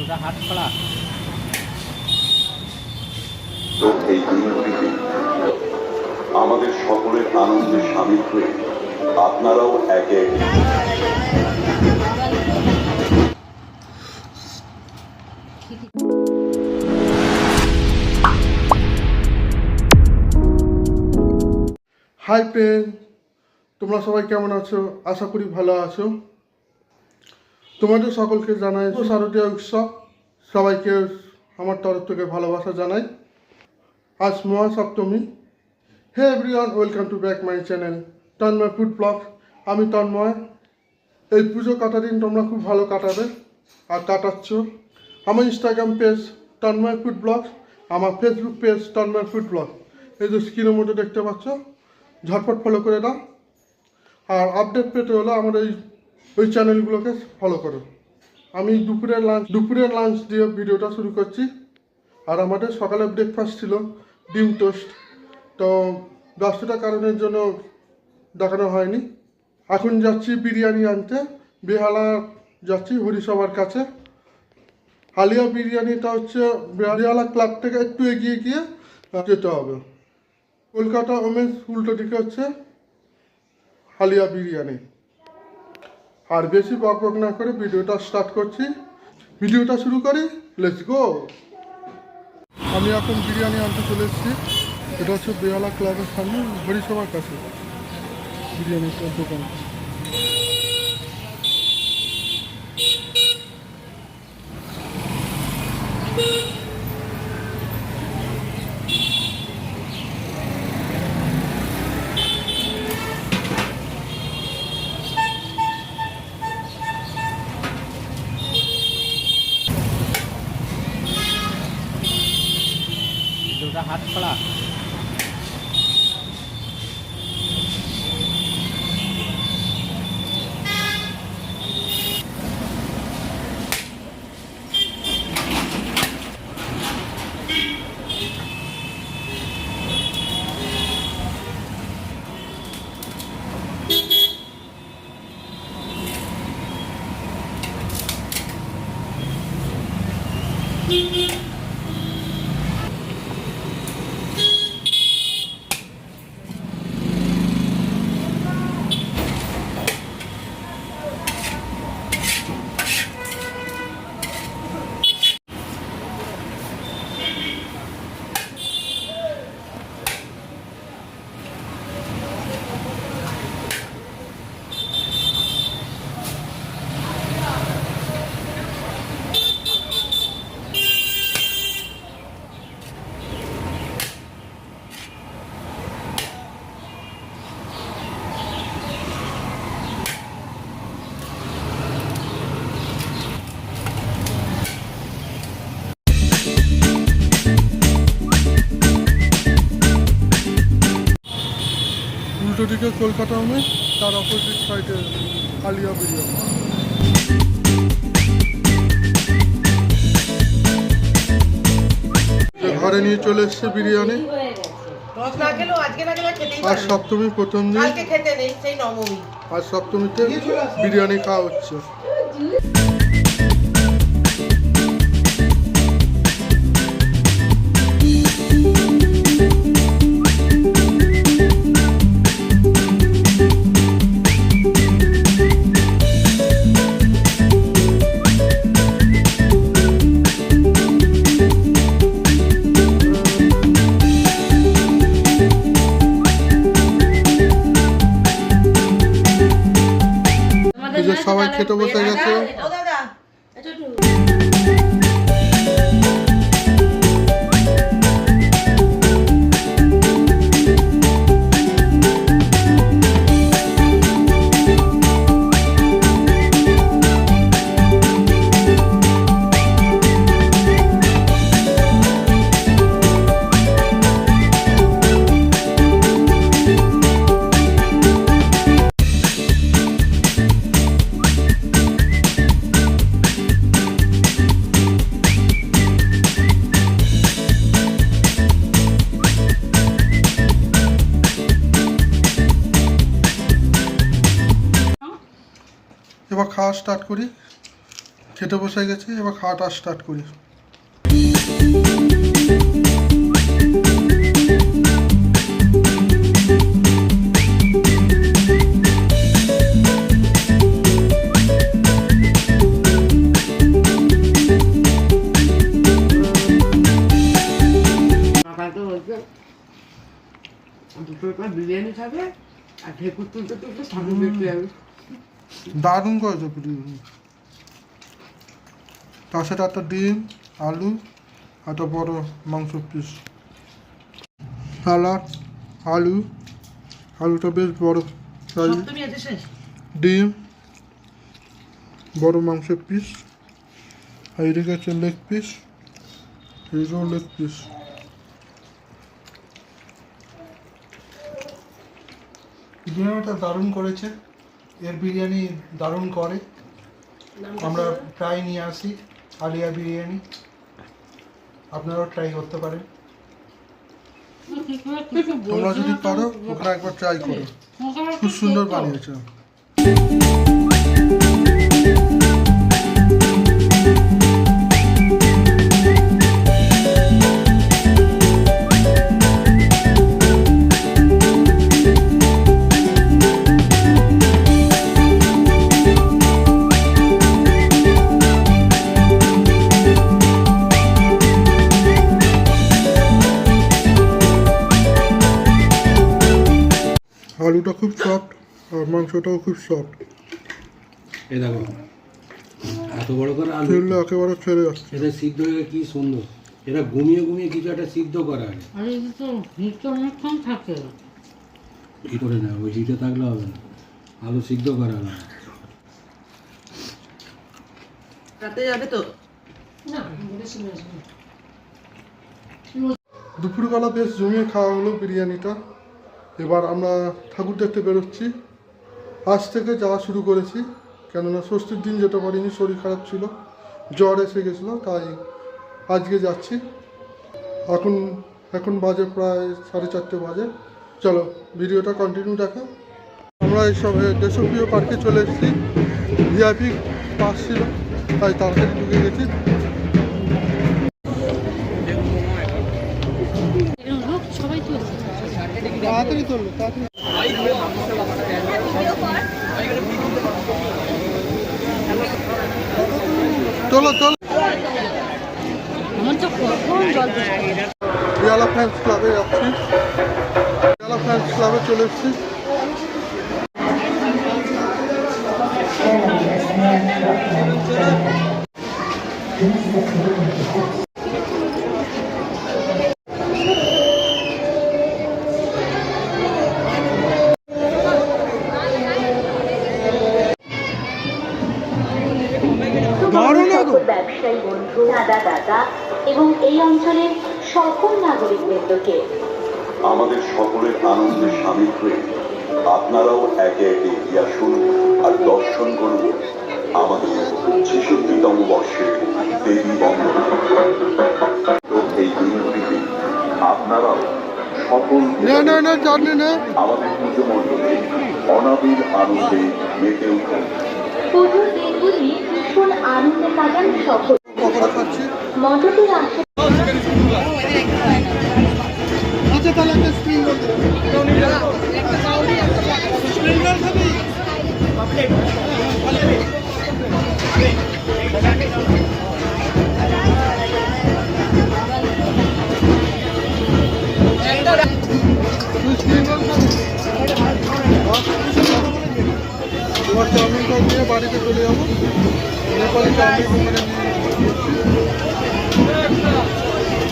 দুটা হাত খোলা। এই দিনগুলিতে আমাদের সকলের আনন্দে সামিল হয়ে আপনারাও একে একে হাই ফ্রেন্ড তোমরা সবাই কেমন আছো? আশা করি ভালো আছো। তোমাদের সকলকে জানাই শারদীয় উৎসব। সবাইকে আমার তরফ থেকে ভালোবাসা জানাই। আজ Mahasaptami. Hey everyone, welcome to back my channel Tanmoy food blog. আমি তন্ময়। এই পুজো কাটা দিন তোমরা খুব ভালো কাটাবে আর কাটাচ্ছ। আমার Instagram page Tanmoy food blog, আমার Facebook page Tanmoy food blog. এই যে স্ক্রিনের মধ্যে দেখতে পাচ্ছ? ঝটপট ফলো করে দাও। আর আপডেট পেতে হলে আমার এই ওই চ্যানেলগুলোকে ফলো করো আমি দুপুরের লাঞ্চ দুপুরের লাঞ্চ দিয়ে ভিডিওটা শুরু করছি। আর আমাদের সকালে ব্রেকফাস্ট ছিল ডিম টোস্ট। তো ব্যস্ততার কারণের জন্য দেখানো হয়নি। এখন যাচ্ছি বিরিয়ানি আনতে। বেহালা যাচ্ছি হরিসভার কাছে। হালিয়া বিরিয়ানিটা হচ্ছে বেহালা ক্লাব থেকে একটু এগিয়ে গিয়ে যেতে হবে। কলকাতা ওমেন্স উল্টো দিকে হচ্ছে হালিয়া বিরিয়ানি। আর বেশি বক বক না করে ভিডিওটা স্টার্ট করছি। ভিডিওটা শুরু করি লেটস গো আমি এখন বিরিয়ানি আনতে চলে এসেছি। এটা হচ্ছে বেহালা ক্লাবের সামনে হরিসভার কাছে। বিরিয়ানির দোকান দুটা হাত খোলা কলকাতা মে তার অপোজিট সাইডে আলিয়া বিরিয়ানি ঘরে নিয়ে চলে এসছে বিরিয়ানি। আর সপ্তমী প্রথম দিন। আর সপ্তমীতে বিরিয়ানি খাওয়া হচ্ছে। খাওয়া স্টার্ট করি। খেতে বসে গেছি এবার খাওয়াটা স্টার্ট করি। দুটো করে বিরিয়ানি খাবে আর ঢেকুর তুলতে তুলতে ঠাকুর দেখতে যাবে। দারুণ করেছে বিরিয়ানি তার সাথে একটা ডিম আলু একটা বড় মাংস পিস সালাড আলু আলুটা বেশ বড় সাইজ ডিম বড় মাংসের পিস আর এদিকে আছে লেগ পিস এদিকেও লেগ পিস বিরিয়ানিটা দারুণ করেছে। এর বিরিয়ানি দারুণ করে। আমরা ট্রাই নিয়ে আসি আলিয়া বিরিয়ানি। আপনারাও ট্রাই করতে পারেন। তোমরা যদি পারো ওখানে একবার ট্রাই করো। খুব সুন্দর বানিয়েছে। আলুটা খুব সফট আর মাংসটাও খুব সফট এই দেখো এত বড় করে আলু। তেলটা একেবারে ছেড়ে যাচ্ছে। এটা সিদ্ধ হয়ে কি সুন্দর। এটা ঘুমিয়ে ঘুমিয়ে কিছু একটা সিদ্ধ করা আগে আরে এটা তো হিটটা অনেকক্ষণ থাকে। কি করে না ওই হিটে থাকলে হবে না। আলু সিদ্ধ করা না রাতে যাবে তো? দুপুরবেলা বেশ জমিয়ে খাওয়া হলো বিরিয়ানিটা। এবার আমরা ঠাকুর দেখতে বেরোচ্ছি। আজ থেকে যাওয়া শুরু করেছি, কেননা ষষ্ঠীর দিন যেতে পারিনি শরীর খারাপ ছিল, জ্বর এসে গেছিল, তাই আজকে যাচ্ছি। এখন এখন বাজে প্রায় সাড়ে চারটে বাজে। চলো, ভিডিওটা কন্টিনিউ দেখো। আমরা এইসব দেশপ্রিয় পার্কে চলে এসেছি, ভিআইপি পাস ছিল, তাই তাড়াতাড়ি ঢুকে গেছি। তাড়াতাড়ি চলল তাড়াতাড়ি। চলো চলো আমার তো কখন জল রিয়ালা ফ্যান্স ক্লাবে যাচ্ছি চলে এসেছি। ব্যবসায়ী বন্ধু দাদা দাদা এবং এই অঞ্চলের সকল নাগরিক নাগরিকবৃন্দকে আমাদের সকলের আনন্দে সামিল হয়ে আপনারাও একে একে এগিয়ে আসুন আর দর্শন করুন আমাদের ছেষট্টিতম বর্ষের দেবী বন্দন এই দিনগুলিতে আপনারাও সকল না না না জানি না। আমাদের পুজো মণ্ডপে অনাবিল আনন্দে মেতে উঠুন। পুজোর আনন্দে কাটান সকল। মণ্ডপের করতে এবার চাউমিনটা নিয়ে বাড়িতে চলে যাব। নেপালি চাউমিন ওখানে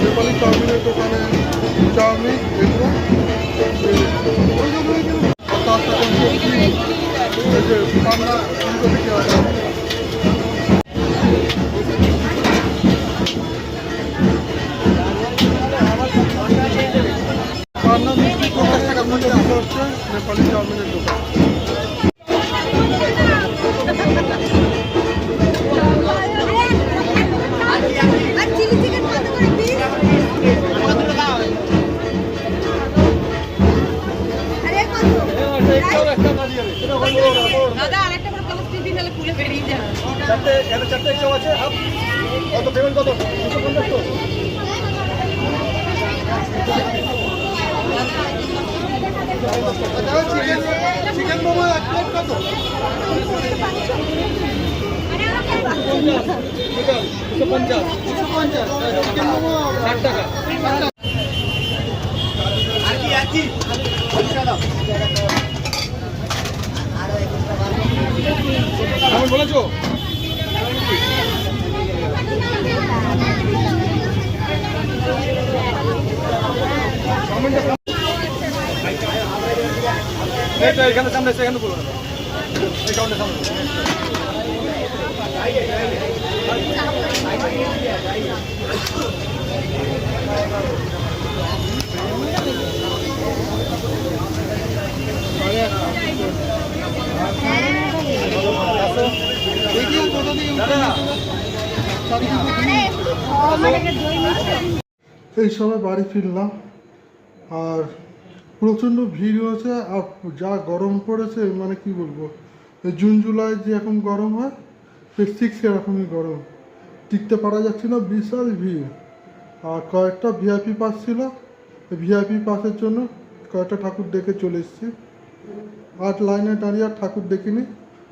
নেপালি চাউমিনের দোকানে চাউমিন, এগুলো তার সাথে পঞ্চাশ টাকা নেপালি চাউমিনের দোকান। কত পেমেন্ট কত? দুশো বলেছ? এই সময় বাড়ি ফিরলাম। আর প্রচণ্ড ভিড় হয়েছে আর যা গরম পড়েছে মানে কি বলব জুন জুলাই যে এখন গরম হয় ঠিক সেরকমই গরম। টিকতে পারা যাচ্ছে না বিশাল ভিড়। আর কয়েকটা ভিআইপি পাস ছিল ভিআইপি পাসের জন্য কয়েকটা ঠাকুর দেখে চলে এসেছি। আট লাইনে দাঁড়িয়ে আর ঠাকুর দেখিনি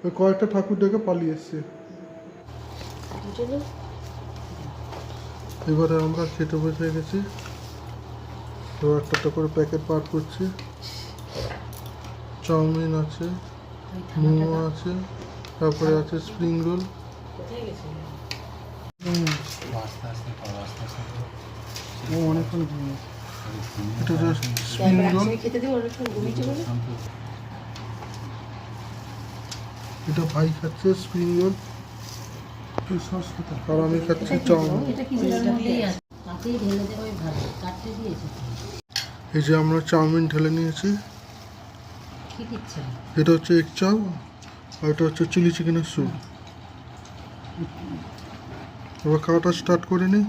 ওই কয়েকটা ঠাকুর দেখে পালিয়ে এসেছি। এবারে আমরা খেতে বসে গেছি। তো একটা একটা করে প্যাকেট পার করছি? চাউমিন আছে মোমো আছে তারপরে আছে স্প্রিং রোল ও অনেকক্ষণ ঘুমিয়ে এটা হচ্ছে স্প্রিং রোল এটা ভাই খাচ্ছে স্প্রিং রোল আর আমি খাচ্ছি চাউমিন। তাতেই ঢেলে দেওয়াই ভালো চারটে দিয়েছে। এই যে আমরা চাউমিন ঢেলে নিয়েছি। এটা হচ্ছে এগ চাউ আর এটা হচ্ছে চিলি চিকেনের স্যুপ। এবার খাওয়াটা স্টার্ট করে নিই।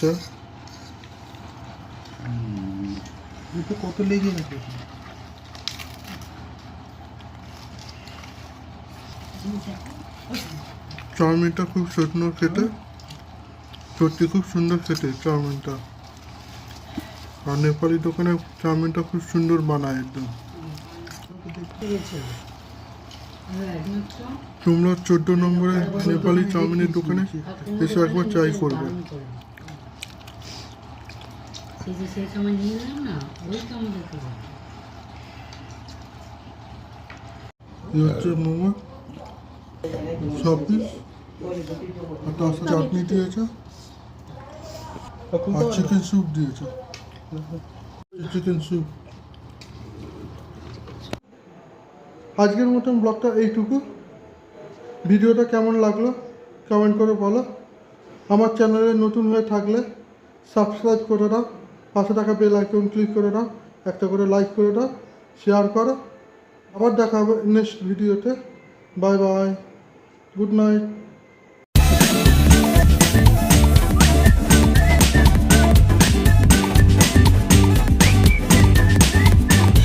চা কত লেগে গেছে? চাউমিনটা খুব সুন্দর খেতে। সত্যি খুব সুন্দর খেতে চাউমিনটা। আর নেপালি দোকানে চাউমিনটা খুব সুন্দর বানায় একদম। তোমরা চোদ্দ নম্বরে নেপালি চাউমিনের দোকানে এসে একবার ট্রাই করবে। সেই যে সেই সময় নিয়ে এলাম না ওই তো আমাদের খাবার এই হচ্ছে মোমো সব পিস আর তার সাথে চাটনি দিয়েছে। আর চিকেন স্যুপ দিয়েছে। চিকেন স্যুপ আজকের মতন ব্লগটা এইটুকু। ভিডিওটা কেমন লাগল কমেন্ট করে বলো। আমার চ্যানেলে নতুন হয়ে থাকলে সাবস্ক্রাইব করে দাও। পাশে থাকা বেল আইকন ক্লিক করে দাও একটা করে লাইক করে দাও শেয়ার করো। আবার দেখা হবে নেক্সট ভিডিওতে বাই বাই গুড নাইট